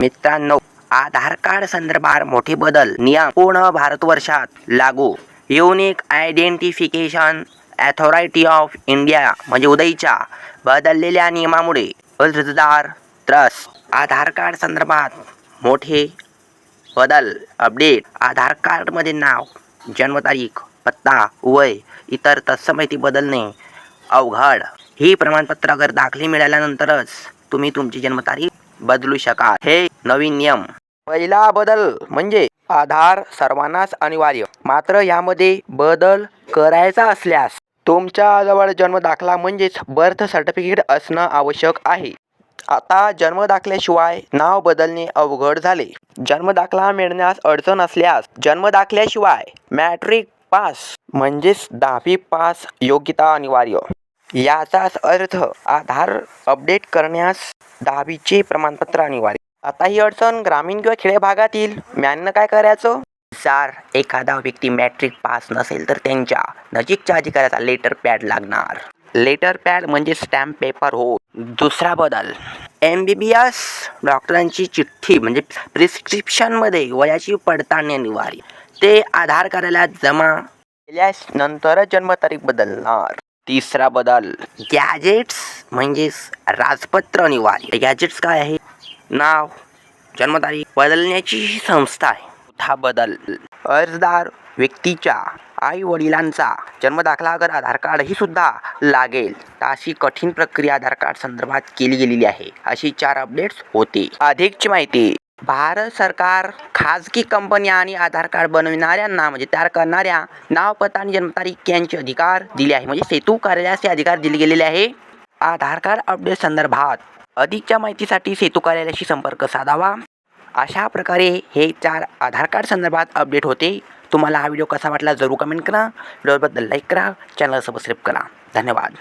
मित्रांनो आधार कार्ड संदर्भात मोठे बदल नियम पूर्ण भारतवर्षात लागू. Unique identification authority of India म्हणजे उदयच्या बदललेल्या नियमामुळे अर्जदार ट्रस्ट आधार कार्ड संदर्भात मोठे बदल अपडेट आधार कार्डमध्ये नाव जन्मतारीख पत्ता वय इतर तत्सम माहिती बदलणे अवघड. ही प्रमाणपत्र अगर दाखले मिळाल्यानंतरच तुम्ही तुमची जन्मतारीख बदलू शकाल. हे नवीन नियम. पहिला बदल म्हणजे आधार सर्वांनाच अनिवार्य. मात्र यामध्ये बदल करायचा असल्यास तुमच्या जवळ जन्म दाखला म्हणजेच बर्थ सर्टिफिकेट असणं आवश्यक आहे. आता जन्म दाखल्याशिवाय नाव बदलणे अवघड झाले. जन्म दाखला मिळण्यास अडचण असल्यास जन्म दाखल्याशिवाय मॅट्रिक पास म्हणजेच दहावी पास योग्यता अनिवार्य. याचाच अर्थ आधार अपडेट करण्यास दहावीचे प्रमाणपत्र अनिवार्य. आता ही अडचण ग्रामीण किंवा खेडे भागातील मॅननं काय करायचं? जर एखादा व्यक्ती मॅट्रिक पास नसेल तर त्यांच्या नजीकच्या अधिकाऱ्याचा लेटर पॅड लागणार. लेटर पॅड म्हणजे स्टॅम्प पेपर हो. दुसरा बदल. एम बी बी एस डॉक्टरांची चिठ्ठी म्हणजे प्रिस्क्रिप्शनमध्ये वयाची पडताळणी अनिवार्य. ते आधार कार्यालयात जमा केल्यास नंतरच जन्मतारीख बदलणार. तिसरा बदल. गॅजेट्स म्हणजेच राजपत्र अनिवार्य गॅजेट्स काय आहे? नाव जन्मतारीख बदलण्याची ही संस्था आहे. हा बदल. अर्जदार व्यक्तीच्या आई वडिलांचा जन्मदाखला अगर आधार कार्ड ही सुद्धा लागेल तर अशी कठीण प्रक्रिया आधार कार्ड संदर्भात केली गेलेली आहे. अशी चार अपडेट्स होते. अधिकची माहिती भारत सरकार खाजगी कंपन्या आणि आधार कार्ड बनविणाऱ्यांना म्हणजे तयार करणाऱ्या नाव पत्ता आणि जन्मतारीख यांचे अधिकार दिले आहे. म्हणजे सेतू कार्यालयास हे अधिकार दिले गेलेले आहे. आधार कार्ड अपडेट संदर्भात अधिकच्या माहितीसाठी सेतू कार्यालयाशी संपर्क साधावा. अशा प्रकारे हे चार आधार कार्ड संदर्भात अपडेट होते. तुम्हाला हा व्हिडिओ कसा वाटला जरूर कमेंट करा. व्हिडिओबद्दल लाईक करा. चॅनल सबस्क्राईब करा. धन्यवाद.